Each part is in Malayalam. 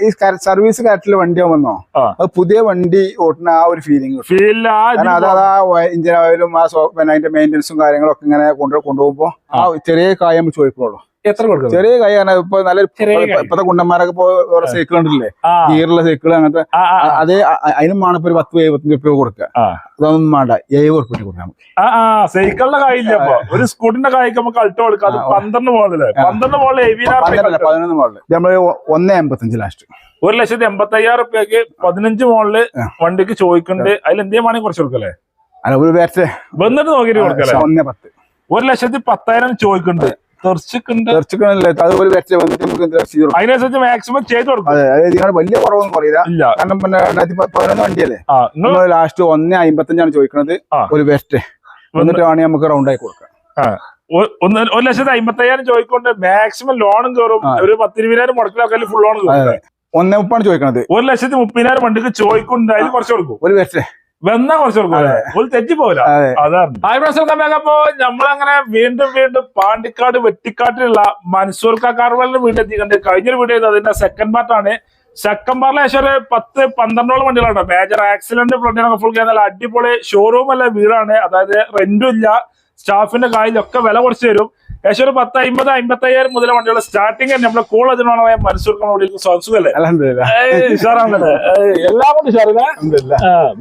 ഈ സർവീസ് കാറ്റിൽ വണ്ടി ആവുമെന്നോ? അത് പുതിയ വണ്ടി ഓട്ടുന്ന ആ ഒരു ഫീലിംഗ് കാരണം അത് ആ എഞ്ചിൻ ഓയിലും ആ അതിന്റെ മെയിന്റെനൻസും കാര്യങ്ങളൊക്കെ ഇങ്ങനെ കൊണ്ടു കൊണ്ടുപോകുമ്പോ ആ. ചെറിയ കായം ചോദിക്കുള്ളൂ. എത്ര കൊടുക്കും ചെറിയ കൈ കാരണം ഇപ്പൊ നല്ല. ഇപ്പത്തെ കുണ്ടന്മാരൊക്കെ ഇപ്പൊ ഓരോ സൈക്കിൾ ഉണ്ടല്ലേ? ഗീറുള്ള സൈക്കിൾ സൈക്കിൾ അങ്ങനത്തെ. അതേ അതിനും വേണം ഇപ്പൊ ഒരു പത്ത് എഴുപത്തഞ്ച് രൂപ കൊടുക്കുക. അതൊന്നും വേണ്ട. എഴുപത് ഉറുപ്പിട്ട് കൊടുക്കാം ആ സൈക്കിളിന്റെ കായില്ല ഒരു സ്കൂട്ടിന്റെ കായ്ക്ക് നമുക്ക് അൾട്ടോ കൊടുക്കാം. പന്ത്രണ്ട് മോഡൽ. പന്ത്രണ്ട് മോഡൽ പന്ത്രണ്ടല്ല പതിനൊന്ന് മോഡൽ. നമ്മൾ ഒന്ന് എൺപത്തഞ്ച് ലാസ്റ്റ് ഒരു ലക്ഷത്തി എൺപത്തി അയ്യായിരം റുപ്യക്ക് പതിനഞ്ച് മോഡൽ വണ്ടിക്ക് ചോദിക്കുന്നുണ്ട് അതിൽ എന്തേ വേണമെങ്കിൽ കുറച്ച് കൊടുക്കല്ലേ? അല്ല ഒരു ബാറ്ററി വന്നിട്ട് നോക്കിയിട്ട് കൊടുക്കല്ലേ? ഒന്നേ പത്ത്. ഒരു ലക്ഷത്തി പത്തായിരം ചോദിക്കുന്നുണ്ട് തെറിച്ചിട്ടുണ്ട്. തെർച്ചിക്കണല്ലേ അത് ഒരു ബാറ്ററി വന്നിട്ട് നമുക്ക്. അതിനനുസരിച്ച് മാക്സിമം ചെയ്ത് കൊടുക്കും. അതെ അതായത് വലിയ കുറവൊന്നും കുറയില്ല ഇല്ല. കാരണം പിന്നെ രണ്ടായിരത്തി പതിനൊന്ന് വണ്ടിയല്ലേ? നമ്മൾ ലാസ്റ്റ് ഒന്ന് അമ്പത്തഞ്ചാണ് ചോദിക്കുന്നത് ഒരു വെസ്റ്റ് എന്നിട്ട് വേണമെങ്കിൽ നമുക്ക് റൗണ്ട് ആയി കൊടുക്കാം. ഒന്ന് ഒരു ലക്ഷത്തി അമ്പത്തയ്യായിരം ചോദിക്കൊണ്ട് മാക്സിമം ലോണും കയറും ഒരു പത്തിരുപതിനായിരം മുടക്കിലൊക്കെ ഫുൾ ലോൺ ഒന്നേ മുപ്പാണ് ചോദിക്കുന്നത് ഒരു ലക്ഷത്തി മുപ്പതിനായിരം വണ്ടിക്ക് ചോദിക്കുന്നുണ്ട് അതിൽ കുറച്ച് കൊടുക്കും. ഒരു ബാറ്ററി വന്നാ കുറച്ച് കൊടുക്കും അപ്പോ നമ്മളങ്ങനെ വീണ്ടും വീണ്ടും പാണ്ടിക്കാട് വെട്ടിക്കാട്ടിലുള്ള മൻസൂർ കാർവലിന്റെ വീട്ടിലെത്തിക്കണ്ട് കഴിഞ്ഞൊരു വീഡിയോ ചെയ്ത്. അതിന്റെ സെക്കൻഡ് പാർട്ടാണ് സെക്കൻഡ് പാർട്ടിൽ ഏകദേശം ഒരു പത്ത് പന്ത്രണ്ടോളം വണ്ടികളുണ്ടോ. മേജർ ആക്സിഡന്റ് ഫ്രണ്ടിനൊക്കെ ഫുൾ നല്ല അടിപൊളി ഷോറൂം അല്ല വീടാണ്. അതായത് റെന്റും ഇല്ല. സ്റ്റാഫിന്റെ കായിലൊക്കെ വില കുറച്ച് തരും. ഏകദേശം ഒരു പത്ത് അമ്പത് അമ്പത്തയ്യായിരം മുതൽ വണ്ടികൾ സ്റ്റാർട്ടിങ് തന്നെ. നമ്മുടെ കോൾ അതിനാണ് മൻസൂർ സുഖല്ലേ? അലഹമില്ല ഉഷാറാണല്ലേ? ഏയ്, എല്ലാം കൊണ്ട് ഉഷാറില്ല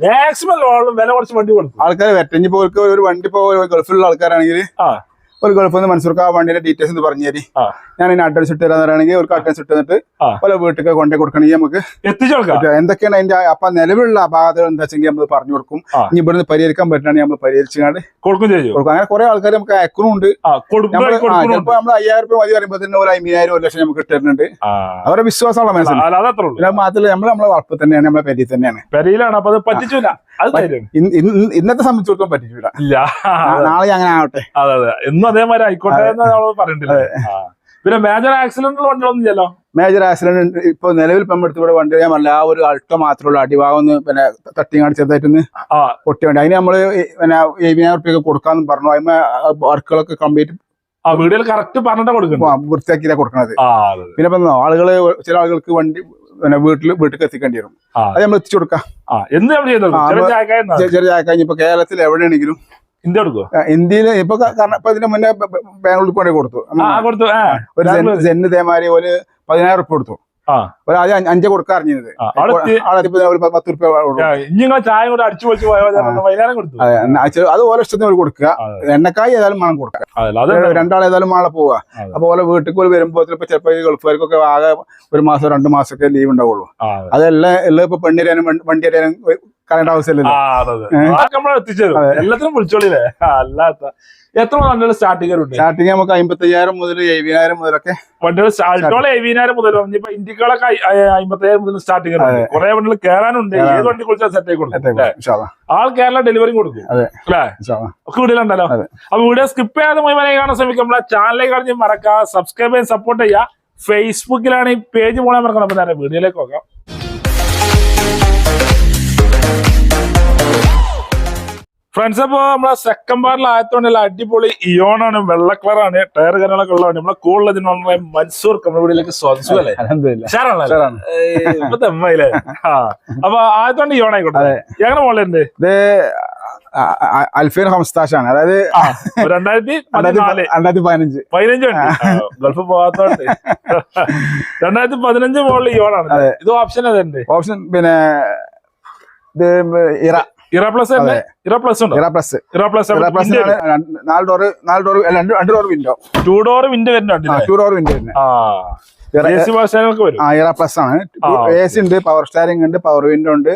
മാക്സിമം വില കുറച്ച് വണ്ടി കൊടുക്കും. ആൾക്കാർ വെറ്റഞ്ഞ് പോയി ഒരു വണ്ടി ഇപ്പോ ഗൾഫിലുള്ള ആൾക്കാരാണെങ്കിൽ ഒരു ഗൾഫിൽ നിന്ന് മനസ്സിലാക്കുക ആ വണ്ടിയുടെ ഡീറ്റെയിൽസ് പറഞ്ഞു തരി. ഞാൻ ഇതിന് അഡ്രസ് ഇട്ട് തരാൻ പറയുകയാണെങ്കിൽ ഒരു അഡ്രസ് ഇട്ട് തന്നിട്ട്. പല വീട്ടിലേക്ക് കൊണ്ടേ കൊടുക്കണമെങ്കിൽ നമുക്ക്. എത്തിച്ചോളാം. എന്തൊക്കെയാണ് അതിന്റെ അപ്പൊ നിലവിലുള്ള അപാകതകൾ എന്താ വെച്ചെങ്കിൽ നമ്മൾ പറഞ്ഞു കൊടുക്കും. ഇനി ഇവിടുന്ന് പരിഹരിക്കാൻ പറ്റുകയാണെങ്കിൽ നമ്മൾ പരിഹരിച്ചാണ്ട് കൊടുക്കും അങ്ങനെ കുറെ ആൾക്കാർ നമുക്ക് അയക്കുന്നുണ്ട് ഉണ്ട്. കൊടുക്കും നമ്മൾ അയ്യായിരം രൂപ മതി പറയുമ്പോൾ തന്നെ ഒരു അമ്പതിനായിരം ഒരു ലക്ഷം നമുക്ക് ഇട്ടിട്ടുണ്ട്. അവരുടെ വിശ്വാസമുള്ള പിന്നെ മാത്രമല്ല നമ്മൾ നമ്മളെ വളപ്പ് തന്നെയാണ് നമ്മളെ പെരി തന്നെയാണ്. പെരിയിലാണ് അപ്പൊ അത് പറ്റിച്ചില്ല ഇന്നത്തെ സംബന്ധിച്ചിടത്തോളം പറ്റിച്ചില്ല ഇല്ല. നാളെ അങ്ങനെ ആവട്ടെ. അതെ അതെ. ഇന്നും അതേമാതിരി ആയിക്കോട്ടെ എന്ന് നമ്മൾ പറയണ്ടില്ല പിന്നെ മേജർ ആക്സിഡന്റ് വണ്ടികളൊന്നും ഇല്ലല്ലോ? മേജർ ആക്സിഡന്റ് ഇപ്പൊ നിലവിൽ ഇപ്പം എടുത്ത് ഇവിടെ വണ്ടി ഞാൻ പറഞ്ഞില്ല ആ ഒരു അൾട്ടോ മാത്രമുള്ള അടിഭാഗം ഒന്ന് പിന്നെ തട്ടി കാണിച്ച് ആ. പൊട്ടി വേണ്ടി. അതിന് നമ്മൾ പിന്നെ എഴുപതിനായിരം റുപ്യൊക്കെ കൊടുക്കാന്ന് പറഞ്ഞു. അതിന് വർക്കുകളൊക്കെ കംപ്ലീറ്റ് വീടുകൾ കറക്റ്റ് പറഞ്ഞിട്ടാ കൊടുക്കുന്നത്. വൃത്തിയാക്കിയില്ല കൊടുക്കണത്. പിന്നെ ആളുകൾ ചില ആളുകൾക്ക് വണ്ടി പിന്നെ വീട്ടിൽ വീട്ടിൽ എത്തിക്കേണ്ടി വരും. അത് നമ്മൾ എത്തിച്ചു കൊടുക്കാം. ചെറിയ ചായക്കാഞ്ഞ് ഇപ്പൊ കേരളത്തിൽ എവിടെയാണെങ്കിലും ഇന്ത്യ ഇന്ത്യയിൽ ഇപ്പൊ കാരണം ഇപ്പൊ ഇതിന് മുന്നേ ബ- ബ- ബാംഗ്ലൂരിൽ കൊണ്ടേ കൊടുത്തു. ഒരു ബാംഗ്ലൂർ. സെന്റ് ഒരു പതിനായിരം ഉറുപ്പ് കൊടുത്തു. ആ. ഒരു ആദ്യം അഞ്ച് കൊടുക്കാൻ അറിഞ്ഞത് പത്ത് റുപ്യ നിങ്ങൾ ചായ കൂടെ അടിച്ചു പൊളിച്ച് വൈകുന്നേരം കൊടുത്തു. അതെ ഓരോ ഇഷ്ടത്തിന് കൊടുക്കുക. എണ്ണക്കായി ഏതായാലും മണം കൊടുക്കുക രണ്ടാളേതായാലും അത് രണ്ടാൾ ഏതായാലും മാളെ പോവുക. അപ്പൊ ഓരോ വീട്ടിൽ പോലും വരുമ്പോ ചിലപ്പോ ഈ ഗൾഫുകാർക്കൊക്കെ ആകെ ഒരു മാസം രണ്ടു മാസമൊക്കെ ലീവ് ഉണ്ടാവുള്ളൂ. അതെല്ലാം എല്ലാം ഇപ്പൊ പെണ്ണിരാനും വണ്ടി- വണ്ടി കളയേണ്ട ആവശ്യമില്ലല്ലോ എത്തിച്ചേരും. എല്ലാത്തിനും വിളിച്ചോളില്ലേ? അല്ലാത്ത. എത്ര വണ്ടികൾ സ്റ്റാർട്ടിംഗ് ഉണ്ട് സ്റ്റാർട്ടിങ് നമുക്ക് അമ്പത്തയ്യായിരം മുതൽ എഴുപതിനായിരം മുതലൊക്കെ വണ്ടികൾ സ്റ്റാർട്ടോളം എഴുപതിനായിരം മുതൽ ഇനിയിപ്പോ ഇന്ത്യക്കാളൊക്കെ അമ്പത്തയ്യായിരം മുതൽ സ്റ്റാർട്ടിംഗ് ഉണ്ട്. കുറെ വണ്ടികൾ കയറാനുണ്ട് ഏത് വണ്ടി കുറിച്ചാൽ സെറ്റ് ആയി കൊടുക്കും അല്ലേ? ആൾ കേരള ഡെലിവറി കൊടുക്കും. അല്ലേ. ഒക്കെ വീഡിയോണ്ടല്ലോ അതെ. അപ്പൊ വീഡിയോ സ്കിപ്പ് ചെയ്യാതെ മുഴുവനായി കാണാൻ ശ്രമിക്കും നമ്മളെ ചാനലിലേക്ക് കാണി മറക്കാം സബ്സ്ക്രൈബ് ചെയ്യാൻ സപ്പോർട്ട് ചെയ്യുക. ഫേസ്ബുക്കിലാണ് ഈ പേജ് പോകാൻ മറക്കണം അപ്പൊ നേരെ വീഡിയോയിലേക്ക് നോക്കാം ഫ്രണ്ട്സ് അപ്പൊ നമ്മളെ സെക്കൻഡ് ആയതുകൊണ്ട് ആയത്തോണ്ടല്ല അടിപൊളി ഇയോണാണ് വെള്ള കളറാണ് ടയർ കാര്യങ്ങളൊക്കെ ഉള്ളതാണ് നമ്മളെ കൂടുതൽ മൻസൂർ നമ്മുടെ വീട്ടിലേക്ക് അല്ലേ? തെമ്മയില്ലേ ആ അപ്പൊ ആയതുകൊണ്ട് ഇയോൺ ആയിക്കോട്ടെ. എങ്ങനെ മോളുണ്ട് ഹംസ്താഷാണ്. അതായത് രണ്ടായിരത്തി പതിനഞ്ച്. പതിനഞ്ച് ഗൾഫ് പോകാത്തോണ്ട് രണ്ടായിരത്തി പതിനഞ്ച് മോളിൽ ഇയോണാണ് ഇത് ഓപ്ഷൻ അതുണ്ട് ഓപ്ഷൻ പിന്നെ ഇത് ഇറ ഇറ പ്ലസ് ഇറ പ്ലസ് ഉണ്ട്? ഇറ പ്ലസ് ഇറ പ്ലസ് നാല് ഡോർ നാല് ഡോർ രണ്ട് രണ്ട് door window two door wind വരുന്നുണ്ട് ടു ഡോർ വിൻഡോ ആ. പ്ലസ് ആണ്. ആ, എ സി ഉണ്ട് പവർ സ്റ്റാരിംഗ് ഉണ്ട് പവർ വിൻഡോ ഉണ്ട്.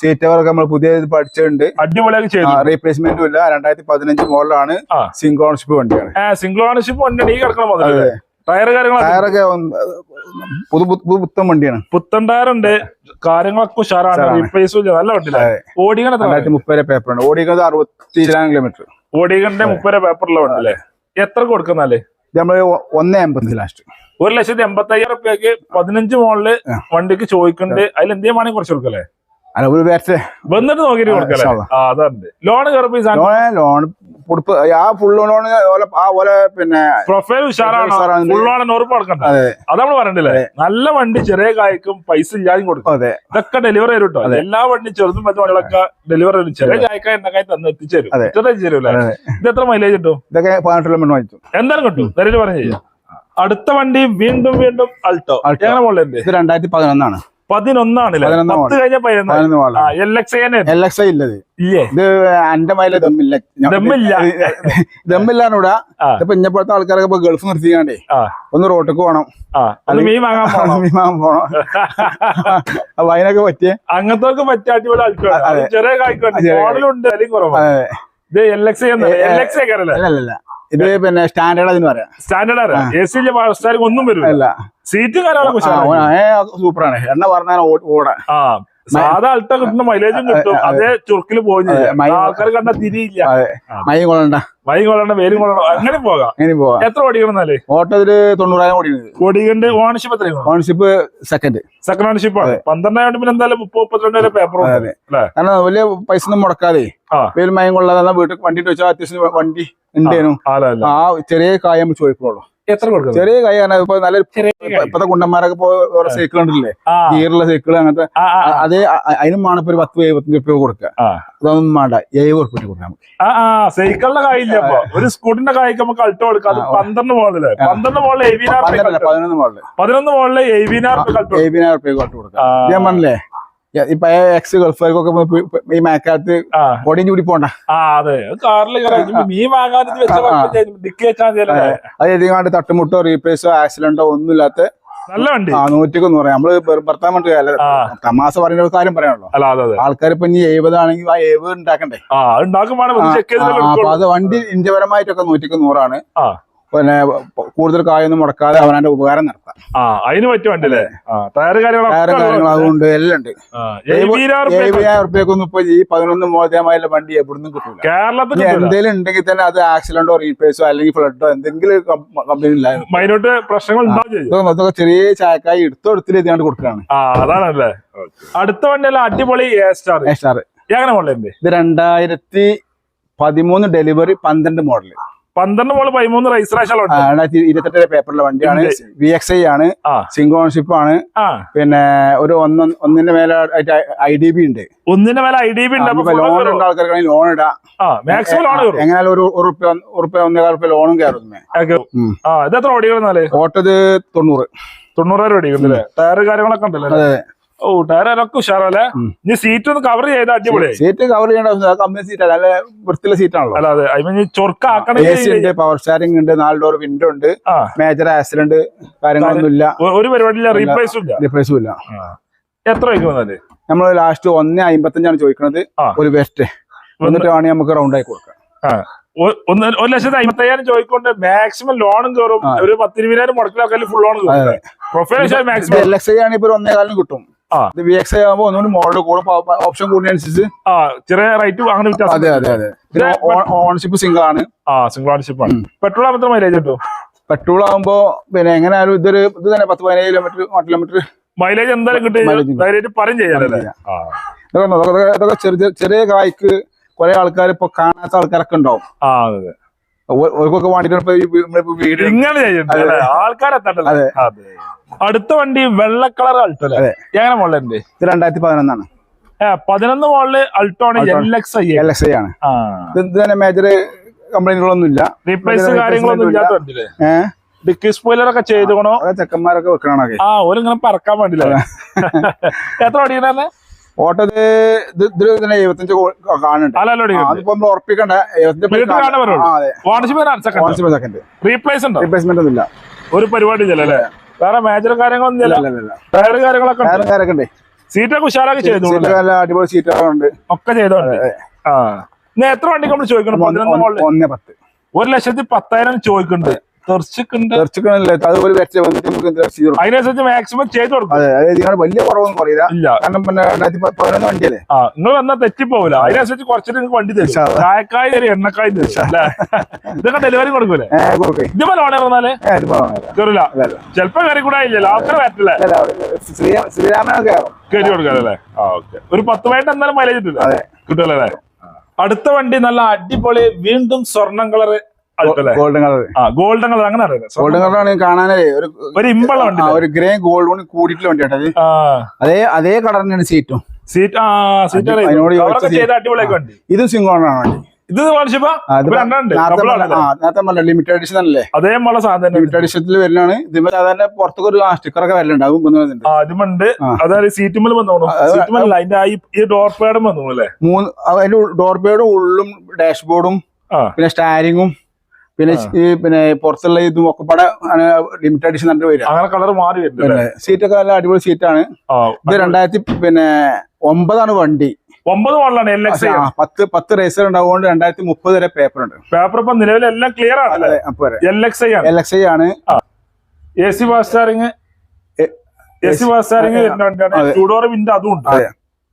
സീറ്റ് ഒക്കെ നമ്മൾ പുതിയ പഠിച്ചിട്ടുണ്ട്. അടിപൊളിയാക്കി റീപ്ലേസ്മെന്റും ഇല്ല. രണ്ടായിരത്തി പതിനഞ്ച് മോഡലാണ് സിംഗിൾ സിംഗ് ഓണർഷിപ്പ് വണ്ടിയാണ്. സിംഗിൾ ഓണർഷിപ്പ് വണ്ടി ഈ കിടക്കണം. ടയർ കാര്യങ്ങളൊക്കെ ടയറൊക്കെ പുതു പുതു- പുത്തൻ വണ്ടിയാണ്. പുത്തൻ ടയറുണ്ട്. കാര്യങ്ങളൊക്കെ ഉഷാറാണ്. ഉഷാറാണ്. റീപ്ലേസും ഇല്ല നല്ല വണ്ടിയില്ല. ഓടിക്കണ രണ്ടായിരത്തി മുപ്പത് പേപ്പർ ഉണ്ട്. ഓടിക്കുന്നത് അറുപത്തി കിലോമീറ്റർ ഓടിക്കണ്ട മുപ്പത് പേപ്പറുള്ള വണ്ടില്ലേ എത്ര കൊടുക്കുന്നാലേ? നമ്മൾ ഒന്നേ അമ്പത്തഞ്ച് ലാസ്റ്റ് ഒരു ലക്ഷത്തി എൺപത്തി അയ്യായിരം റുപ്യക്ക് പതിനഞ്ച് മോളിൽ വണ്ടിക്ക് ചോദിക്കുന്നുണ്ട്. അതിൽ എന്തേലും വേണമെങ്കിൽ കുറച്ച് കൊടുക്കല്ലേ? അല്ല ഒരു ബാറ്ററി വന്നിട്ട് നോക്കിയിട്ട് കൊടുക്കല്ലേ? ആ അതുണ്ട് ലോൺ കയറിപ്പോ ലോൺ പുടുപ്പ് ആ ഫുള്ളോണ് ആ ഓലെ പിന്നെ പ്രൊഫൈൽ ഉഷാറാണ്. ആണ് ഉറപ്പ് കൊടുക്കണ്ട അതെ. നമ്മൾ പറഞ്ഞില്ലേ നല്ല വണ്ടി ചെറിയ കായ്ക്കും പൈസ ഇല്ലാതെയും കൊടുക്കും. അതെ. ഇതൊക്കെ ഡെലിവറി ചെയ്തു കേട്ടോ എല്ലാ വണ്ടി ചെറുതും മറ്റു വണ്ടികളൊക്കെ ഡെലിവറി ചെയ്തു ചെറിയ കായ്ക്ക എണ്ണക്കായി തന്നെ എത്തിച്ചേരും അതെ. ഇത് എത്ര മൈലേജ് കിട്ടും? ഇതൊക്കെ പതിനെട്ട് കിലോമീറ്റർ വാങ്ങിച്ചു. എന്തായാലും കിട്ടും. നേരിട്ട് പറഞ്ഞു ചെയ്യാം. അടുത്ത വണ്ടി വീണ്ടും വീണ്ടും അൾട്ടോ അൾട്ടോ എങ്ങനെ മോളുണ്ട് ഇത് രണ്ടായിരത്തി പതിനൊന്നാണ്. പതിനൊന്നാണല്ലേ? പതിനൊന്ന് പത്ത് കഴിഞ്ഞ പതിനൊന്ന്. ഇത് എന്റെ ദമ്മില്ല. ഇപ്പൊ ഇന്നപ്പോഴത്തെ ആൾക്കാരൊക്കെ ഇപ്പൊ ഗൾഫ് നിർത്തിക്കാണ്ടേ ഒന്ന് റോട്ടിക്ക് പോകണം ആ മീൻ വാങ്ങാൻ പോണം. മീൻ വാങ്ങാൻ പോണം. അപ്പൊ അതിനൊക്കെ പറ്റിയ അങ്ങനത്തെ അതെ. ചെറിയ കായ്ക്കുണ്ട്. മോഡലുണ്ട് അല്ലെങ്കിൽ കുറവാണ് ഇത് എൽ എക്സ് എൽ എക്സ് അല്ല ഇത് പിന്നെ സ്റ്റാൻഡേർഡ് അതിന് പറയാം. സ്റ്റാൻഡേർഡ് ആണ് എ സി ഒന്നും വരും അല്ല. സീറ്റും കാര്യങ്ങളൊക്കെ സൂപ്പറാണ് എണ്ണ പറഞ്ഞാൽ ഓടാ സാധാ അൾട്ട കിട്ടുന്ന മൈലേജും കിട്ടും. അതേ ചുരുക്കിൽ പോയി ആൾക്കാർ കണ്ട തിരിയില്ല. അതെ മൈ കൊള്ളണ്ട. മയം കൊള്ളണ്ട വേരും കൊള്ളണ്ട. അങ്ങനെ പോകാം. അങ്ങനെ പോകാം. എത്ര ഓടിക്കണമെന്നാലേ ഓട്ടോ ഇതിൽ തൊണ്ണൂറായിരം ഓടിക്കുന്നത് ഓടിക്കണ്ട് ഓണർഷിപ്പ് എത്ര ഓണർഷിപ്പ് സെക്കൻഡ് സെക്കൻഡ് ഓണർഷിപ്പ് ആണ്. പന്ത്രണ്ടായിരം പിന്നെ എന്തായാലും മുപ്പത് മുപ്പത്തിരണ്ട് വരെ പേപ്പർ കാരണം വലിയ പൈസ ഒന്നും മുടക്കാതെ ആ. മയം കൊള്ളാതെ വീട്ടിൽ വണ്ടി വെച്ചാൽ അത്യാവശ്യം വണ്ടി അല്ല ആ ചെറിയ കായം ചോദിക്കുള്ളൂ എത്ര ചെറിയ കൈ കാരണം ഇപ്പൊ നല്ല ഇപ്പത്തെ കുണ്ടന്മാരൊക്കെ ഇപ്പൊ സൈക്കിൾ ഉണ്ടല്ലേ ഗിയറുള്ള സൈക്കിൾ അങ്ങനത്തെ. അത് ആ, അതേ അതിനും വേണം ഇപ്പൊ ഒരു പത്ത് എഴുപത്തഞ്ച് റുപ്യ കൊടുക്കുക. അതൊന്നും വേണ്ട. എഴുപത് റുപ്യ കൊടുക്കാം സൈക്കിളിന്റെ കായില്ല ഒരു സ്കൂട്ടിന്റെ കായ്ക്ക് നമുക്ക് അൾട്ടോ കൊടുക്കാം. പന്ത്രണ്ട് മോളിൽ പന്ത്രണ്ട് മോളിൽ റുപ്യ പതിനൊന്ന് മോഡൽ. പതിനൊന്ന് മോളിൽ എഴുപതിനായിരം റുപ്യ അൾട്ടോ കൊടുക്കാം. ഞാൻ പറഞ്ഞില്ലേ? ഇപ്പൊ എക്സ് ഗൾഫുകാർക്കൊക്കെ ഈ മേക്കാലത്ത് കൊടിയും ചൂടി പോണ്ട. അതെ. കാറിൽ മീൻ വാങ്ങാൻ തട്ടുമുട്ടോ റീപ്ലേസോ ആക്സിഡന്റോ ഒന്നുമില്ലാത്ത നല്ല വണ്ടി. ആ നൂറ്റിക്കൊന്ന് പറയാം. നമ്മൾ ഭർത്താൻ വേണ്ടി ആ. തമാശ പറയുന്ന കാര്യം പറയാനുള്ളൂ. ആൾക്കാർ ഇപ്പൊ ഇനി എഴുപതാണെങ്കിൽ ആ എഴുപത് ഉണ്ടാക്കണ്ടേ? അത് വണ്ടി ഇന്ത്യപരമായിട്ടൊക്കെ നൂറ്റിക്ക് നൂറാണ്. പിന്നെ കൂടുതൽ കായൊന്നും മുടക്കാതെ അവനാന്റെ ഉപകാരം നടത്താം. ആ അതിന് ടയർ കാര്യങ്ങളൊക്കെ അതുകൊണ്ട് എല്ലാം ഉണ്ട്. റുപ്യക്കൊന്നും ഇപ്പൊ ഈ പതിനൊന്ന് മോദ്യമായുള്ള വണ്ടി എവിടുന്നും കിട്ടില്ല കേരളത്തിൽ എന്തെങ്കിലും ഉണ്ടെങ്കിൽ തന്നെ അത് ആക്സിഡന്റോ റീപ്ലേസോ അല്ലെങ്കിൽ ഫ്ലഡോ എന്തെങ്കിലും കമ്പനി പ്രശ്നങ്ങൾ ചെറിയ ചായക്കായി എടുത്തോ എടുത്തില്ല എത്തിയാണ്ട് കൊടുക്കുകയാണ് അതാണല്ലേ അടുത്ത വണ്ടിയല്ല അടിപൊളി സ്റ്റാർ ഇത് രണ്ടായിരത്തി പതിമൂന്ന് ഡെലിവറി പന്ത്രണ്ട് മോഡൽ പന്ത്രണ്ട് മോൾ പതിമൂന്ന് രജിസ്ട്രേഷൻ ഉണ്ട് രണ്ടായിരത്തി ഇരുപത്തെട്ട് പേപ്പറിലെ വണ്ടിയാണ് വി എക്സ് ഐ ആണ് സിംഗ് സിംഗിൾ ഓണർഷിപ്പ് ആണ്. പിന്നെ ഒരു ഒന്ന് ഒന്നിന്റെ മേലെ ഐ ഡി ബി ഉണ്ട്. ഒന്നിന്റെ മേലെ ഐ ഡി ബി ഉണ്ട്. ലോൺ ഉണ്ട് ഉള്ള ആൾക്കാർക്ക് ലോൺ ഇടാം. മാക്സിമം ലോൺ എങ്ങനെയാലും ഒരു ഉറുപ്പ്യ ഉറുപ്പ്യ ഒന്നേകാൽ റുപ്യ ലോണും കയറും ഇത് എത്ര ഓട്ടത് തൊണ്ണൂറ്. തൊണ്ണൂറായിരം ഓടിക്കുന്നുണ്ടല്ലേ ടയർ കാര്യങ്ങളൊക്കെ ഉണ്ടല്ലേ? ഓ ടയർ ഒക്കെ ഉഷാറല്ലേ ഇനി സീറ്റ് ഒന്ന് കവർ ചെയ്ത അടിപൊളി. സീറ്റ് കവർ ചെയ്യേണ്ട ആവശ്യം കമ്പനി സീറ്റ് അല്ല വൃത്തിയുള്ള സീറ്റാണല്ലോ അല്ല അതെ. ഐ മീൻ ചൊർക്ക എ സി ഉണ്ട് പവർ സ്റ്റാരിംഗ് ഉണ്ട് നാല് ഡോർ വിൻഡോ ഉണ്ട് മേജർ ആക്സിഡന്റ് കാര്യങ്ങളൊന്നും ഇല്ല. ഒരു പരിപാടിയില്ല റീപ്ലേസും ഇല്ല. റീപ്ലേസും ഇല്ല. എത്ര വയ്ക്കുമെന്നാൽ നമ്മൾ ലാസ്റ്റ് ഒന്ന് അമ്പത്തഞ്ചാണ് ചോദിക്കുന്നത് ഒരു ബെസ്റ്റ് എന്നിട്ട് വേണമെങ്കിൽ നമുക്ക് റൗണ്ട് ആയി കൊടുക്കാം. ഒരു ലക്ഷത്തി അമ്പത്തയ്യായിരം ചോദിക്കൊണ്ട് മാക്സിമം ലോണും കയറും. ഒരു പത്തിരുപതിനായിരം മുടക്കിലാക്കാൻ ഫുൾ ലോൺ കിട്ടും കയറും. പ്രൊഫൈൽ മാക്സിമം എൽ എക്സ് ആണെങ്കിൽ ഒരു കിട്ടും. ഇത് വി എക്സ് ഐ ആകുമ്പോൾ ഒന്നുകൂടി മോഡൽ കൂടെ. ഓപ്ഷൻ കൂടുന്നതനുസരിച്ച് ആ ചെറിയ റേറ്റ് അങ്ങനെ വ്യത്യാസം അതെ അതെ അതെ. പിന്നെ ഓണർഷിപ്പ് സിംഗിൾ ആണ്. ആ സിംഗിൾ ഓണർഷിപ്പ് ആണ്. പെട്രോൾ ആകുമ്പോൾ മൈലേജ് കിട്ടും? പെട്രോൾ ആവുമ്പോ പിന്നെ എങ്ങനെയാലും ഇതൊരു ഇത് തന്നെ പത്ത് പതിനേഴ് കിലോമീറ്റർ കിലോമീറ്റർ മൈലേജ് എന്തായാലും കിട്ടും. ധൈര്യമായിട്ട് പറയും ചെയ്യാനല്ലേ? ഇതൊക്കെ ഇതൊക്കെ ചെറിയ ചെറിയ- കായ്ക്ക് കുറെ ആൾക്കാർ ഇപ്പൊ കാണാത്ത ആൾക്കാരൊക്കെ ഉണ്ടാവും. ആ അതെ ഓ- ഓർക്കൊക്കെ വേണ്ടിട്ട് ഇങ്ങനെ ചെയ്യുന്നുണ്ട് അല്ലേ? അതെ. അടുത്ത വണ്ടി വെള്ള കളർ അൾട്ടോ അല്ലേ. എങ്ങനെ മോളിലുണ്ട് ഇത് രണ്ടായിരത്തി പതിനൊന്നാണ് പതിനൊന്ന് മോളിൽ അൾട്ടോ ആണ് Alto. L X I L X I ആണ്. ഇത് തന്നെ മേജർ കംപ്ലൈന്റുകളൊന്നും ഇല്ല റീപ്ലേസ് Replacement കാര്യങ്ങളൊന്നും ഇല്ല. ഇല്ലാത്ത വണ്ടിയില്ലേ ഏഹ് ഡിക്കി സ്പോയിലർ ഒക്കെ ചെക്കന്മാരൊക്കെ വെക്കണോ ആ ഇങ്ങനെ പറക്കാൻ വേണ്ടില്ല എത്ര ഓടിക്കണേ ഇതിൽ തന്നെ എഴുപത്തഞ്ച് കാണുന്നുണ്ട്. അതിപ്പോ നമ്മൾ ഉറപ്പിക്കണ്ട? റീപ്ലേസ്മെന്റ് ഒന്നും ഇല്ല ഒരു പരിപാടി വേറെ മേജർ കാര്യങ്ങളൊന്നും ഇല്ല. ടയർ കാര്യങ്ങളൊക്കെ ഉണ്ട്. സീറ്റൊക്കെ ഉഷാറാക്കി ചെയ്തു അടിപൊളി ഉണ്ട്. ഒക്കെ ചെയ്തോണ്ട് ആ. എത്ര വണ്ടിക്ക് നമ്മൾ ചോദിക്കണം? പതിനൊന്ന് മോളിൽ? ഒന്നേ പത്ത്. ഒരു ലക്ഷത്തി പത്തായിരം ചോദിക്കുന്നുണ്ട്. അതിനനുസരിച്ച് മാക്സിമം ചെയ്ത് കൊടുക്കും. അതെ അതായത് നിങ്ങൾ വലിയ കുറവൊന്നും പറയില്ല. ഇല്ല. കാരണം പിന്നെ രണ്ടായിരത്തി പ- പതിനൊന്ന് വണ്ടിയല്ലേ? ആ നിങ്ങൾ വന്നാൽ തെറ്റിപ്പോവില്ല. അതിനനുസരിച്ച് കുറച്ചിട്ട് നിങ്ങൾക്ക് വണ്ടി തരും. ചായക്കായ തരും എണ്ണക്കായ തരും. അല്ലേ? ഇതൊക്കെ ഡെലിവറി കൊടുക്കൂലേ? ഇതുപോലെ ഓണർ വന്നാൽ. കയറില്ല. ചിലപ്പോ കയറി കൂടെ ഇല്ലല്ലോ ആൾക്കാർ വരത്തില്ലേ കയറ്റി കൊടുക്കാല്ലേ ആ ഓക്കെ. ഒരു പത്ത് പോയിട്ട് എന്തായാലും മൈലേജ് കിട്ടില്ല അതെ. അടുത്ത വണ്ടി നല്ല അടിപൊളി വീണ്ടും സ്വർണം അല്ലേ ഗോൾഡൻ കളർ. ആ ഗോൾഡൻ കളർ അങ്ങനെ അറിയില്ല. ഗോൾഡൻ കളറാണ് കാണാനേ ഒരു ഒരു ഇമ്പള വണ്ടി ഒരു ഗ്രേ ഗോൾഡ് കൂടിയിട്ടുള്ള വണ്ടിയാണ് അത്. അതേ അതേ കളർ തന്നെയാണ് സീറ്റും. സീറ്റ് ആ സീറ്റ് അടിപൊളിയൊക്കെ വണ്ടി. ഇതും സിംഗോണാണ് വണ്ടി. ഇത് ലിമിറ്റഡ് എഡിഷൻ അല്ലേ? അതേ സാധനം ലിമിറ്റഡ് എഡിഷനിൽ വരുന്നതാണ്. ഇതിന് സാധാരണ പുറത്തൊക്കെ ഒരു സ്റ്റിക്കർ ഒക്കെ വരലുണ്ട്. അതുമുണ്ട്. അതായത് സീറ്റുമ്മൽ വന്നോളൂ അതിന്റെ ഈ- ഈ ഡോർ പാഡും വന്നോളൂ അല്ലേ? മൂന്ന് അതിന്റെ ഡോർ പേഡും ഉള്ളും ഡാഷ്ബോർഡും പിന്നെ സ്റ്റാരിങ്ങും പിന്നെ. ഈ പിന്നെ പുറത്തുള്ള ഇതും ഒക്കെ പട ലിമിറ്റഡ് എഡിഷൻ കണ്ടു വരിക. അങ്ങനെ കളർ മാറി വരുന്നത് സീറ്റൊക്കെ നല്ല അടിപൊളി സീറ്റാണ് ഇത് രണ്ടായിരത്തി പിന്നെ ഒമ്പതാണ് വണ്ടി. ഒമ്പത് മോഡലാണ് എൽ എക്സ് പത്ത് പത്ത് റേസർ ഉണ്ടാവുകൊണ്ട് രണ്ടായിരത്തി മുപ്പത് വരെ പേപ്പർ ഉണ്ട്. പേപ്പർ ഇപ്പൊ നിലവിലെല്ലാം ക്ലിയർ ആണല്ലേ അതെ അപ്പൊ വരെ. എൽ എക്സ് ഐ ആണ്. എൽ എക്സ് ഐ ആണ്. A C fast steering A- C fast steering window അതും. ഉണ്ട്.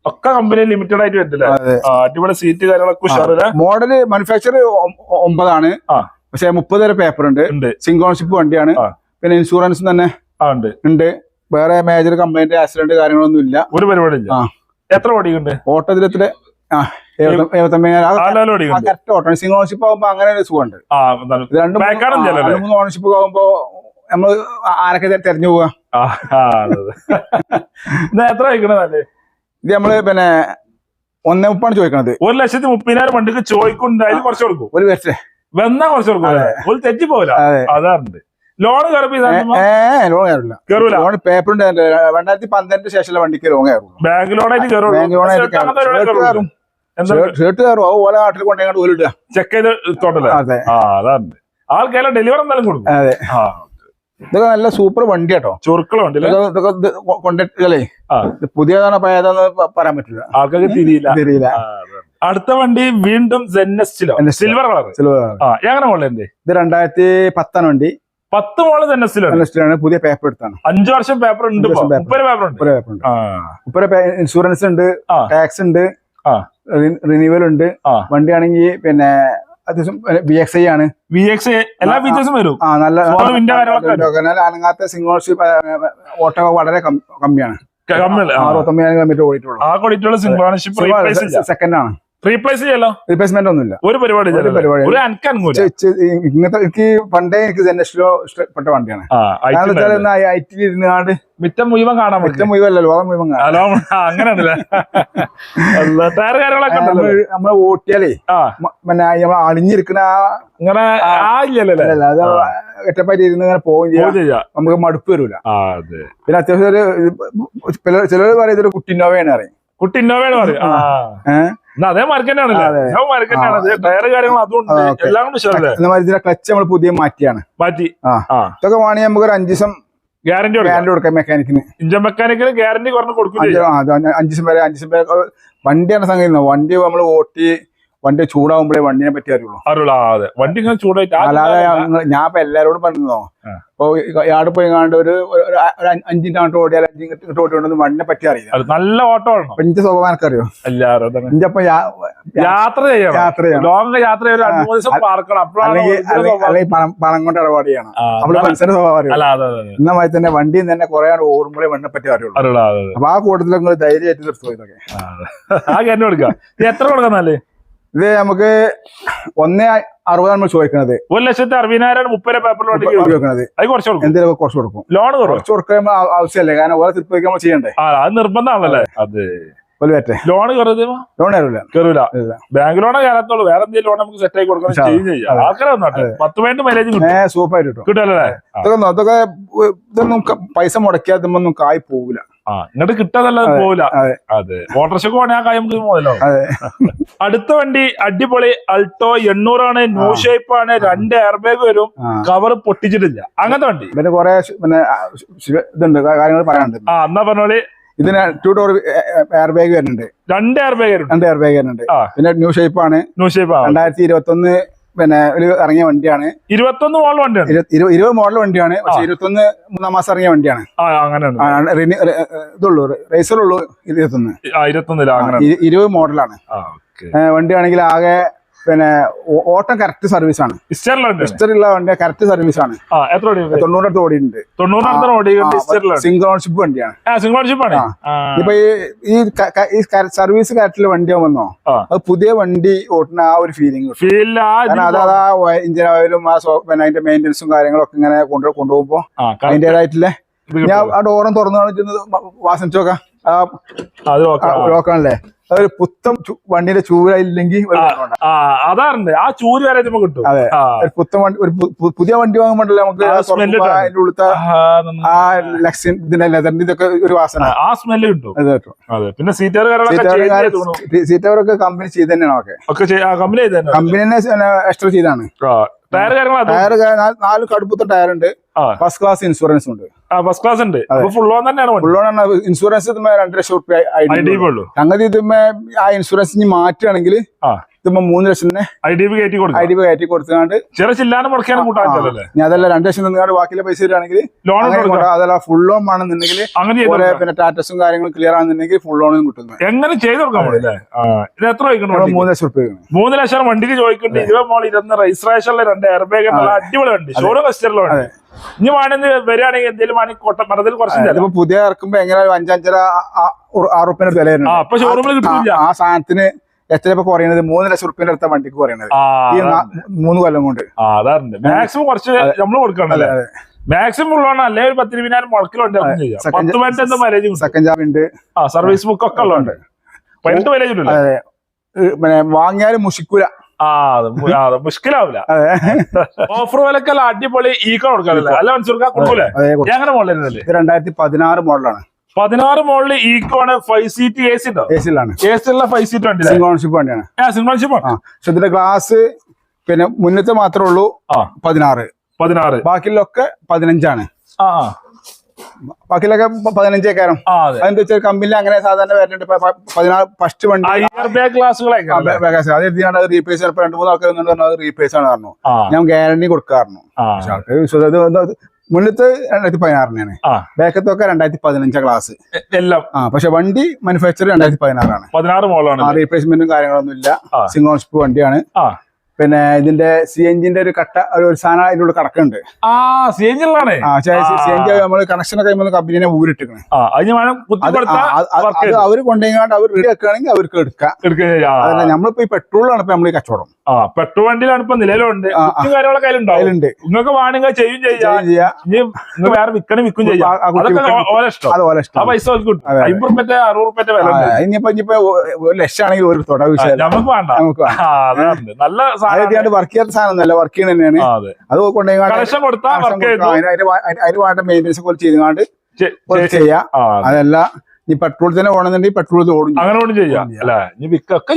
ഒക്കെ കമ്പനി ലിമിറ്റഡ് ആയിട്ട് വരുന്നില്ല അടിപൊളി സീറ്റ് കാര്യങ്ങളൊക്കെ മോഡൽ മാനുഫാക്ചർ ഒമ്പതാണ്. പക്ഷെ മുപ്പത് വരെ പേപ്പർ ഉണ്ട്. സിംഗോൺഷിപ്പ് വണ്ടിയാണ്. പിന്നെ ഇൻഷുറൻസ് തന്നെ ഉണ്ട്. വേറെ മേജർ കംപ്ലൈന്റ് ആക്സിഡന്റ് കാര്യങ്ങളൊന്നും ഇല്ല. ഒരു പരിപാടി. എത്ര ഓടിയുണ്ട് ഓടിക്കുന്നുണ്ട്. Correct auto. ആകുമ്പോ അങ്ങനെ ഒരു സുഖമുണ്ട്. രണ്ട് മൂന്ന് ഓണർഷിപ്പ് ആകുമ്പോ നമ്മൾ ആരൊക്കെ തെരഞ്ഞു പോവാ. ഇത് എത്ര വയ്ക്കണതല്ലേ ഇത് നമ്മൾ പിന്നെ ഒന്നേ മുപ്പാണ് ചോദിക്കണത്. ഒരു ലക്ഷത്തി മുപ്പതിനായിരം വണ്ടിക്ക് ചോദിക്കുന്നുണ്ട്. അതിൽ കുറച്ച് കൊടുക്കും. ഒരു വർഷേ വന്നാ കുറച്ച് കൊടുക്കും അല്ലേ? തെറ്റി പോവില്ല. അതെ. അതാറുണ്ട് ലോൺ കയറില്ല കയറൂല. ലോൺ പേപ്പർ ഉണ്ട്. രണ്ടായിരത്തി പന്ത്രണ്ടിന് ശേഷം വണ്ടിക്ക് ലോൺ കയറുള്ളൂ. ബാങ്ക് ലോണായിട്ട് ബാങ്ക് ലോണായിട്ട് കയറും. ഷർട്ട് കയറും. കയറും. നാട്ടിൽ കൊണ്ടുപോയി ഓലിടുക. ചെക്ക് ചെയ്ത് തോട്ടല്ലേ ആൾക്കെല്ലാം ഡെലിവറി എന്തായാലും കൊടുക്കും. അതെ. ഇതൊക്കെ നല്ല സൂപ്പർ വണ്ടി കേട്ടോ. ചുരുക്കള വണ്ടി ഇതൊക്കെ കൊണ്ടിട്ടല്ലേ പുതിയതാണോ പഴയതാണോ പറയാൻ പറ്റില്ല. ആൾക്കൊക്കെ തിരിയില്ല. തിരിയില്ല. അടുത്ത വണ്ടി വീണ്ടും ജെന്നസ്റ്റിലോ സിൽവർ കളർ സിൽവർ ആ എങ്ങനെ മോളിന്റെ ഇത് രണ്ടായിരത്തി പത്താണ് വണ്ടി. പത്ത് മോൾ ജെന്നസ്റ്റിലാണ് പുതിയ പേപ്പർ എടുത്താണ്. അഞ്ചു വർഷം പേപ്പർ ഉണ്ട്. പേപ്പർ ഉണ്ട്. പേപ്പർ ഉണ്ട്. മുപ്പത് ഇൻഷുറൻസ് ഉണ്ട് ടാക്സ് ഉണ്ട്. റിന്യൂവൽ ഉണ്ട്. വണ്ടിയാണെങ്കിൽ പിന്നെ അത്യാവശ്യം ബി എക്സ് ഐ ആണ്. വി എക്സ് എല്ലാ ഫീച്ചേഴ്സും വരും. ആ നല്ല അനങ്ങാത്ത സിംഗോൾഷിപ്പ് ഓട്ടോ വളരെ കമ്മിയാണ്. അറുപത്തൊമ്പതിനായിരം കിലോമീറ്റർ ഓടിയിട്ടുള്ളൂ. സെക്കൻഡ് ആണ്. റീപ്ലേസ് ചെയ്യല്ലോ. റീപ്ലേസ്മെന്റ് ഒന്നുമില്ല. ഒരു പരിപാടി ഒരു ഇങ്ങനത്തെ എനിക്ക് പണ്ടേ എനിക്ക് ജനറേഷനിലോ ഇഷ്ടപ്പെട്ട വണ്ടിയാണ്. കാരണം വെച്ചാൽ ഐ ഇരുന്നാണ്ട് മിറ്റം മുഴുവൻ കാണാൻ മിറ്റം മുഴുവല്ല ലോകം മുഴുവൻ കാണാം. അങ്ങനെയാണല്ലേ? ടയർ കാര്യങ്ങളൊക്കെ നമ്മൾ ഓട്ടിയാലേ പിന്നെ നമ്മൾ അണിഞ്ഞിരിക്കുന്ന ആ ഇങ്ങനെ ആ ഇല്ലല്ലേ അത് ഒറ്റപ്പായിട്ട് ഇരുന്ന് ഇങ്ങനെ പോവുകയും ചെയ്യാം. നമുക്ക് മടുപ്പ് വരൂല. പിന്നെ അത്യാവശ്യം ഒരു ചിലർ പറയും ഇതൊരു കുട്ടി ഇന്നോവയാണ് പറയും. കുട്ടി ഇന്നോവേണ് പറയും. ഏഹ് അതേ മാർക്ക് തന്നെയാണല്ലേ അതെ. ഞാൻ മാർക്ക് തന്നെയാണ് ടയർ കാര്യങ്ങൾ. എല്ലാം കൊണ്ട് ഇതിന്റെ ക്ലച്ച് നമ്മൾ പുതിയ മാറ്റിയാണ്. മാറ്റി. ഇതൊക്കെ വേണമെങ്കിൽ നമുക്ക് ഒരു അഞ്ചു ദിവസം ഗ്യാരണ്ടി കൊടുക്കാം. ഗ്യാരണ്ടി കൊടുക്കാം മെക്കാനിക്കിന്. ഇഞ്ചൻ മെക്കാനിക്കിന് ഗ്യാരണ്ടി കുറഞ്ഞ് കൊടുക്കും അഞ്ച് ദിവസം വരെ അഞ്ച് ദിവസം വരെ വണ്ടിയാണ് സംഗതി. വണ്ടി നമ്മൾ ഓട്ടി വണ്ടി ചൂടാവുമ്പോഴേ വണ്ടിനെ പറ്റി അറിയുള്ളൂ. അറിയുള്ള. അതെ. വണ്ടി ഇങ്ങനെ ചൂടായിട്ട് ആ അല്ലാതെ ഞാൻ ഇപ്പൊ എല്ലാരോടും പറഞ്ഞോ അപ്പൊ ഇപ്പൊ യാട് പോയി കാണ്ട് ഒരു അഞ്ച് അഞ്ചിന്റെ അങ്ങോട്ട് ഓടിയാൽ അഞ്ചിട്ട് ഓടിയോണ്ടൊന്നും വണ്ടിനെ പറ്റി അറിയില്ല. നല്ല ഓട്ടോ ആണോ? അറിയോ സ്വഭാവം എനിക്കറിയോ അപ്പൊ യാത്ര ചെയ്യണം. യാത്ര ചെയ്യണം. ലോങ് യാത്ര അല്ലെങ്കിൽ പണം കൊണ്ട് ഇടപാട് ചെയ്യണം. ആ, നമ്മൾ മനുഷ്യന്റെ സ്വഭാവം അറിയാം. എന്ന മാതിരി തന്നെ വണ്ടിയും തന്നെ കുറെ ഓടുമ്പോഴേ വണ്ടിനെ പറ്റി അറിയുള്ളൂ. അപ്പൊ ആ കൂട്ടത്തിൽ ധൈര്യമായിട്ട് നിർത്തുക ഇതൊക്കെ. എത്ര കൊടുക്കാം കൊടുക്കാന്നാൽ ഇത് നമുക്ക് ഒന്നേ അറുപതാണ് നമ്മൾ ചോദിക്കുന്നത്. ഒരു ലക്ഷത്തി അറുപതിനായിരം മുപ്പത് പേപ്പറിലോട്ട് വണ്ടി ചോദിക്കുന്നത് അത് കുറച്ച് കൊടുക്കും. എന്തെങ്കിലും കുറച്ച് കൊടുക്കും? ലോൺ കുറച്ച് കൊടുക്കാൻ ആവശ്യമല്ലേ. കാരണം ഓരോ തിരുപ്പ് നമ്മൾ ചെയ്യണ്ടേ? അത് നിർബന്ധമാണല്ലേ? അത്. ലോൺ ലോൺ കയറൂല. ബാങ്ക് ലോണേ കയറത്തുള്ളൂ. വേറെ എന്തെങ്കിലും ലോൺ നമുക്ക് സെറ്റ് ആയി കൊടുക്കണം. ചെയ്യും. ആൾക്കാരെ വന്നോട്ടെ. പത്ത് പോയിന്റ് മൈലേജ് ആയിട്ട് കിട്ടും. ഇതൊക്കെ ഇതൊന്നും പൈസ മുടക്കിയാൽ ഇതൊന്നും കായ് പോവില്ല ആ ഇങ്ങോട്ട് കിട്ടാതല്ലാതെ പോവില്ല അതെ. ഓട്ടർഷക്ക് പോണേ ആ കാര്യം നമുക്ക് അടുത്ത വണ്ടി അടിപൊളി അൾട്ടോ എണ്ണൂറാണ് ന്യൂ ഷേപ്പ് ആണ് രണ്ട് എയർ ബാഗ് വരും കവർ പൊട്ടിച്ചിട്ടില്ല. അങ്ങനത്തെ വണ്ടി. പിന്നെ കുറെ പിന്നെ ഇതുണ്ട് കാര്യങ്ങൾ പറയാനുണ്ട്. ആ എന്നാ പറഞ്ഞോളി. ഇതിന് ടു ഡോർ എയർ ബാഗ് വരുന്നുണ്ട്. രണ്ട് എയർ ബാഗ് വരും രണ്ട് എയർ ബാഗ് വരുന്നുണ്ട് പിന്നെ ന്യൂ ഷേപ്പ് ആണ്. ന്യൂ ഷേപ്പ് രണ്ടായിരത്തി ഇരുപത്തി ഒന്ന് പിന്നെ ഒരു ഇറങ്ങിയ വണ്ടിയാണ്. ഇരുപത്തൊന്ന് മോഡൽ വണ്ടിയാണ്. ഇരു- ഇരു- ഇരുപത് മോഡൽ വണ്ടിയാണ്. പക്ഷെ ഇരുപത്തൊന്ന് മൂന്നാം മാസം ഇറങ്ങിയ വണ്ടിയാണ്. ഇതുള്ളൂ റേസറുള്ളൂ ഇരുപത്തൊന്ന്. ഇരുപത് മോഡലാണ് വണ്ടിയാണെങ്കിൽ ആകെ പിന്നെ ഓട്ടം കറക്റ്റ് സർവീസ് ആണ്. ഇസ്റ്ററിലുണ്ട് ഉള്ള വണ്ടി കറക്റ്റ് സർവീസ് ആണ്. തൊണ്ണൂറടുത്ത് ഓടിയിട്ടുണ്ട്. സിംഗിൾ ഓൺഷിപ്പ് വണ്ടിയാണ്. ഇപ്പൊ ഈ ഈ സർവീസ് കറക്റ്റിൽ വണ്ടി ആവുമെന്നോ? അത് പുതിയ വണ്ടി ഓട്ടുന്ന ആ ഒരു ഫീലിംഗ് അതാ ഫീൽ ആ കാരണം എഞ്ചിൻ ഓയിലും ആ പിന്നെ അതിന്റെ മെയിന്റെനൻസും കാര്യങ്ങളൊക്കെ ഇങ്ങനെ കൊണ്ടു കൊണ്ടുപോകുമ്പോ അതിന്റേതായിട്ടില്ലേ. ഞാൻ ആ ഡോറും തുറന്നു കാണിച്ചിരുന്നത് വാസനിച്ചോക്കാം ലോക്കാണല്ലേ അതൊരു പുത്തം വണ്ടിന്റെ വണ്ടിയുടെ ചൂരായില്ലെങ്കിൽ ഒരു ആ. ആ അതാറുണ്ട്. ആ ചൂര് വരെ നമുക്ക് കിട്ടും. അതെ. ഒരു പുത്തൻ വണ്ടി ഒരു പുതിയ വണ്ടി വാങ്ങുമ്പോണ്ടല്ലോ നമുക്ക്? അതിന്റെ ഉള്ളത്തെ ആ, ലക്സിൻ ഇതിന്റെ ലെതറിന്റെ ഇതൊക്കെ ഒരു വാസന. ആ സ്മെല്ല് കിട്ടും. പിന്നെ സീറ്റർ സീറ്റർ ഒക്കെ കമ്പനി ചെയ്ത് തന്നെയാണ് ഒക്കെ കമ്പനി കമ്പനി തന്നെ എക്സ്ട്രാ ചെയ്താണ്. ടയർ ടയർ നാല് കടുപ്പത്തെ ടയർ ഉണ്ട്. ഫസ്റ്റ് ക്ലാസ് ഇൻഷുറൻസ് ഉണ്ട്. ഫസ്റ്റ് ക്ലാസ് ഉണ്ട്. ഫുൾ ഓൺ തന്നെയാണ് ഫുൾ ഓൺ ആണ്. ഇൻഷുറൻസ് രണ്ടര രണ്ട് ലക്ഷം റുപ്യ സംഗതി ആ ഇൻഷുറൻസ് ഇനി മാറ്റുകയാണെങ്കിൽ ആ മൂന്ന് ലക്ഷം ലക്ഷത്തിന് ഐ ഡി ബി കയറ്റി ഐ കൊടുക്കും ഡി ബി കയറ്റി കൊടുത്തുകൊണ്ട് ചെറിയ ചില്ലാനും മുടക്കാനും കൂട്ടാൻ ഞാൻ അതല്ല രണ്ട് ലക്ഷം നിന്നുകൊണ്ട് ബാക്കിയുള്ള പൈസ തരുവാണെങ്കിൽ ലോൺ അതല്ല ഫുൾ ലോൺ ആണെന്നുണ്ടെങ്കിൽ അങ്ങനെ. പിന്നെ ടാറ്റസും കാര്യങ്ങളും ക്ലിയർ ആണെന്നുണ്ടെങ്കിൽ ഫുൾ ലോണും കിട്ടുന്നു. എങ്ങനെ ചെയ്ത് കൊടുക്കാൻ എത്ര മൂന്ന് ലക്ഷം റുപ്യ മൂന്ന് ലക്ഷം വണ്ടിക്ക് ചോദിക്കുന്നുണ്ട്. ഇരുപത് മോൾ ഇരുന്ന് രജിസ്ട്രേഷനിലെ രണ്ട് എയർ ബാഗ് അടിപൊളി വണ്ടി. ഷോറൂം കസ്റ്ററിലുള്ള വണ്ടി. ഇനി വേണമെങ്കിൽ വരികയാണെങ്കിൽ എന്തെങ്കിലും വേണമെങ്കിൽ കൊട്ട മരത്തിൽ കുറച്ച് പുതിയ ഇറക്കുമ്പോ എങ്ങനെ അഞ്ചഞ്ചര ആറുപ്പിന് വില ആ സാധനത്തിന് എത്ര ഇപ്പൊ കുറയണത്? മൂന്ന് ലക്ഷം റുപ്യന്റെ അടുത്ത വണ്ടിക്ക് കുറയണത്. ഈ. മൂന്ന് കൊല്ലം കൊണ്ട്. മാക്സിമം കുറച്ച് നമ്മൾ കൊടുക്കണല്ലേ മാക്സിമം ഉള്ളതാണ്. അല്ലെ ഒരു പത്ത് ഇരുപതിനായിരം മുടക്കിൽ വണ്ടി ഇറക്കും ചെയ്യാം. Second- പത്ത് മിനിറ്റ് മൈലേജ് സെക്കൻഡ് ജാബ് ഉണ്ട്. ആ സർവീസ് ബുക്ക് ഒക്കെ ഉള്ളതുണ്ട്. പതിനെട്ട് മൈലേജ് ഉണ്ട് പിന്നെ വാങ്ങിയാലും മുഷിക്കൂല. മുഷ്കിലാവില്ല ഓഫർ വിലക്കല്ല അടിപൊളി ഈക്കോ കൊടുക്കാറില്ല അല്ല? മനസ്സിലാക്കാൻ കൊടുക്കൂലേ? മോളിലല്ലേ ഇത് രണ്ടായിരത്തി പതിനാറ് മോഡലാണ് പതിനാറ് മോളിൽ ഈക്കോ ആണ് five seat A C A സിയിലാണ് A C ഉള്ള ഫൈവ് സീറ്റ് വണ്ടി സിംഗിൾ ഓൺഷിപ്പ് വണ്ടിയാണ്. സിംഗിൾഷിപ്പ് ആ പക്ഷെ ഇതിന്റെ ഗ്ലാസ് പിന്നെ മുന്നത്തെ മാത്രമേ ഉള്ളൂ പതിനാറ്. പതിനാറ്. ബാക്കിയുള്ളൊക്കെ പതിനഞ്ചാണ്. ആ ആ. ബാക്കിയുള്ളൊക്കെ പ- പതിനഞ്ചേക്കാരം അതെന്താ വെച്ചാൽ കമ്പനിയിൽ അങ്ങനെ സാധാരണ വരുന്നുണ്ട് പതിനാറ് ഫസ്റ്റ് വണ്ടി അത് എഴുതിയാണ് റീപ്ലേസ് ചിലപ്പോൾ രണ്ട് മൂന്ന് ആൾക്കാർ അത് റീപ്ലേസ് ആണ് പറഞ്ഞു. ഞാൻ ഗ്യാരണ്ടി കൊടുക്കാറുണ്ട്. പക്ഷെ ആൾക്കാർ മുന്നത്തെ രണ്ടായിരത്തി പതിനാറിനാണ്. ബാക്കത്തൊക്കെ രണ്ടായിരത്തി പതിനഞ്ചാം ക്ലാസ് എല്ലാം. ആ പക്ഷെ വണ്ടി മാനുഫാക്ചർ രണ്ടായിരത്തി പതിനാറാണ്. പതിനാറ് മോളാണ് റീപ്ലേസ്മെന്റും കാര്യങ്ങളൊന്നും ഇല്ല സിംഗോൺഷിപ്പ് വണ്ടിയാണ്. ആ. പിന്നെ ഇതിന്റെ സി എൻ ജിന്റെ ഒരു കട്ട ഒരു സാധനം അതിനോട് കടക്കുന്നുണ്ട്. ആ സി എൻ ജിലാണ് ആ സി എൻജി നമ്മൾ കണക്ഷൻ ഒക്കെ കഴിയുമ്പോൾ കമ്പനിനെ കുത്തി അത് അവർ കൊണ്ടുപോയിങ്ങാണ്ട് അവർ റെഡി ആക്കുകയാണെങ്കിൽ അവർക്ക് എടുക്കാം. അതല്ല നമ്മളിപ്പോ ഈ പെട്രോളാണ് ഇപ്പൊ നമ്മൾ ഈ കച്ചവടം പെട്രോൾ വണ്ടിയിലാണ് ഇപ്പൊ നിലവിലുണ്ട്. കാര്യങ്ങളൊക്കെ അതിലുണ്ട്. നിങ്ങൾക്ക് വേണമെങ്കിൽ ചെയ്യും ചെയ്യാം. വേറെ വിൽക്കണേ വിൽക്കും ചെയ്യാം. പൈസ. അമ്പത് അറുപത് വില ഇനിയിപ്പോ ഇനിയിപ്പോ ഒരു ലക്ഷം ആണെങ്കിൽ ഒരു തുടങ്ങി വിഷയം നമുക്ക് വേണ്ട. നമുക്ക് നല്ല അതായത് വർക്ക് ചെയ്യാത്ത സാധനം വർക്ക് ചെയ്യണ തന്നെയാണ്. അതെ. കൊണ്ടുപോയി വേണ്ട മെയിന്റെനൻസ് പോലെ ചെയ്തുകൊണ്ട് ചെയ്യാം. അതല്ല ഈ പെട്രോൾ തന്നെ ഓടുന്നുണ്ടെങ്കിൽ പെട്രോൾ ഓടും. അങ്ങനെ ഓടും ചെയ്യാം. അല്ലെ? ഇനി വിക്കൊക്കെ.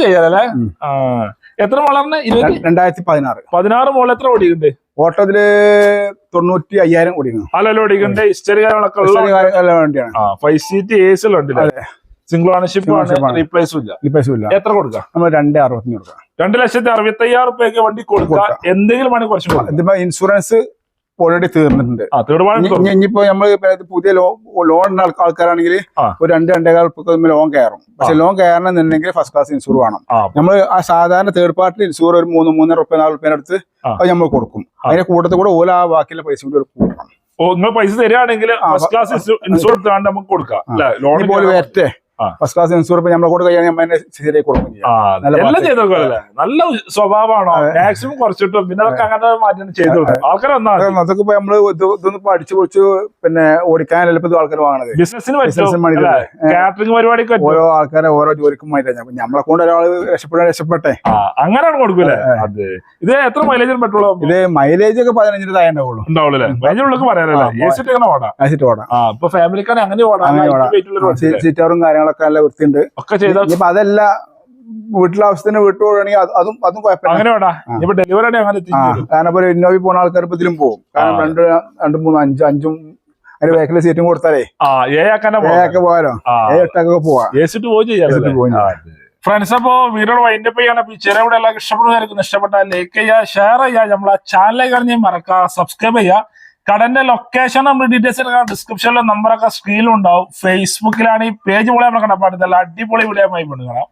ആ. എത്ര വളർന്ന് രണ്ടായിരത്തി പതിനാറ് പതിനാറ് മോൾ എത്ര ഓടിയുണ്ട് ഓട്ടത്തിൽ തൊണ്ണൂറ്റി അയ്യായിരം ഓടിക്കുന്നു അല്ലല്ലോ ഓടിക്കുന്നുണ്ട് ഹിസ്റ്ററി കാര്യങ്ങളൊക്കെ ആ ഫൈവ് സീറ്റ് എ സി ഉണ്ട് സിംഗിൾ ഓണർഷിപ്പ്. റീപ്ലേസും ഇല്ല. റീപ്ലേസും ഇല്ല. എത്ര കൊടുക്കാം? നമ്മൾ രണ്ട് അറുപത്തിന് കൊടുക്കാം. രണ്ട് ലക്ഷത്തി അറുപത്തി അയ്യായിരം റുപ്യക്ക് വണ്ടി കൊടുക്കാം. കൊടുക്കാം. എന്തെങ്കിലും വേണമെങ്കിൽ കുറച്ച് ഇൻഷുറൻസ് ഓൾറെഡി തീർന്നിട്ടുണ്ട്. ഇനിയിപ്പോ ഇത് പുതിയ ലോൺ ലോൺ ആൾക്കാരാണെങ്കിൽ ഒരു രണ്ട് രണ്ടേകാൽ ഉറുപ്പിക ലോൺ കയറും. പക്ഷെ ലോൺ കയറണമെന്നുണ്ടെങ്കിൽ ഫസ്റ്റ് ക്ലാസ് ഇൻഷൂർ വേണം. നമ്മൾ ആ സാധാരണ തേർഡ് പാർട്ടി ഇൻഷൂർ ഒരു മൂന്ന് മൂന്നര റുപ്യ നാല് റുപ്യ അടുത്ത് അത് നമ്മൾ കൊടുക്കും. അതിന്റെ കൂട്ടത്തിൽ കൂടെ ഓല ആ ബാക്കിയുള്ള പൈസ കൂടി കൂട്ടണം. ഓ നിങ്ങൾ പൈസ തരികയാണെങ്കിൽ ഫസ്റ്റ് ക്ലാസ് താണ്ട് നമുക്ക് കൊടുക്കാം. ലോൺ പോലെ വരട്ടെ. ഫസ്റ്റ് ക്ലാസ് ഇൻഷുർ നമ്മളെ കൂടെ കഴിയാണെങ്കിൽ ശരിയായി കൊടുക്കും നല്ല എല്ലാം പാർട്ടി. ചെയ്ത് കൊടുക്കല്ലേ നല്ല സ്വഭാവമാണോ? മാക്സിമം കുറച്ചിട്ടും പിന്നെ അതൊക്കെ അങ്ങനെ മാറ്റം ചെയ്ത് ആൾക്കാർ അതൊക്കെ ഇപ്പൊ നമ്മൾ ഇത് ഇതൊന്നും പഠിച്ചു പൊളിച്ച് പിന്നെ ഓടിക്കാനല്ല ഇപ്പൊ ആൾക്കാർ വാങ്ങണത്. ബിസിനസിന്? കാറ്ററിംഗ് പരിപാടിക്ക് പറ്റും. ഓരോ ആൾക്കാരെ ഓരോ ജോലിക്കും മാറ്റി നമ്മളെ കൊണ്ട് ഒരാൾ രക്ഷപ്പെടാൻ രക്ഷപ്പെട്ടെ. അങ്ങനെയാണ് കൊടുക്കൂലേ? അതെ. ഇത് എത്ര മൈലേജ് പറ്റുള്ളൂ? ഇത് മൈലേജ് ഒക്കെ പതിനഞ്ചിന് താഴെ ഉണ്ടാവുള്ളൂ. ഉണ്ടാവുള്ളൂ പറയാനല്ലേ ഓടാം? ഓടാം. ഇപ്പൊ ഫാമിലിക്കാരെ അങ്ങനെ ഓടാം. സീറ്റാറും light കാര്യങ്ങളൊക്കെ നല്ല വൃത്തിയുണ്ട്. ഒക്കെ ചെയ്ത ഇപ്പൊ അതല്ല വീട്ടിലെ ആവശ്യത്തിന് വീട്ടിൽ പോവുകയാണെങ്കിൽ അത് അതും കുഴപ്പമില്ല. കാരണം ഇപ്പൊ ഇന്നോവി പോണ ആൾക്കാർ ഇപ്പൊ ഇതിലും പോകും. കാരണം രണ്ട് രണ്ട് മൂന്ന് അഞ്ച് അഞ്ചും അതിന് ബാക്കിലെ സീറ്റും കൊടുത്താലേ. ഏഴൊക്കെ പോകാലോ? ഏഴ് എട്ടൊക്കെ പോവാ. ഫ്രണ്ട്സ് അപ്പോ വീഡിയോ വൈൻഡ് അപ്പ് ചെയ്യണം ഈ ചെറിയ കൂടെ എല്ലാം ഇഷ്ടപ്പെടുന്നതായിരിക്കും. ഇഷ്ടപ്പെട്ടാൽ ലൈക്ക് ചെയ്യുക ഷെയർ ചെയ്യുക. നമ്മളെ ചാനലിലേക്ക് അറിഞ്ഞ് മറക്കുക സബ്സ്ക്രൈബ് ചെയ്യുക. കടന്റെ ലൊക്കേഷൻ നമ്മൾ ഡീറ്റെയിൽസ് ഡിസ്ക്രിപ്ഷനിലെ നമ്പറൊക്കെ സ്ക്രീനിലുണ്ടാവും ഫേസ്ബുക്കിലാണ് ഈ പേജ് കണ്ടാൽ പാടില്ല അടിപൊളി വീഡിയോ ആയി പെണ്ണുകളാം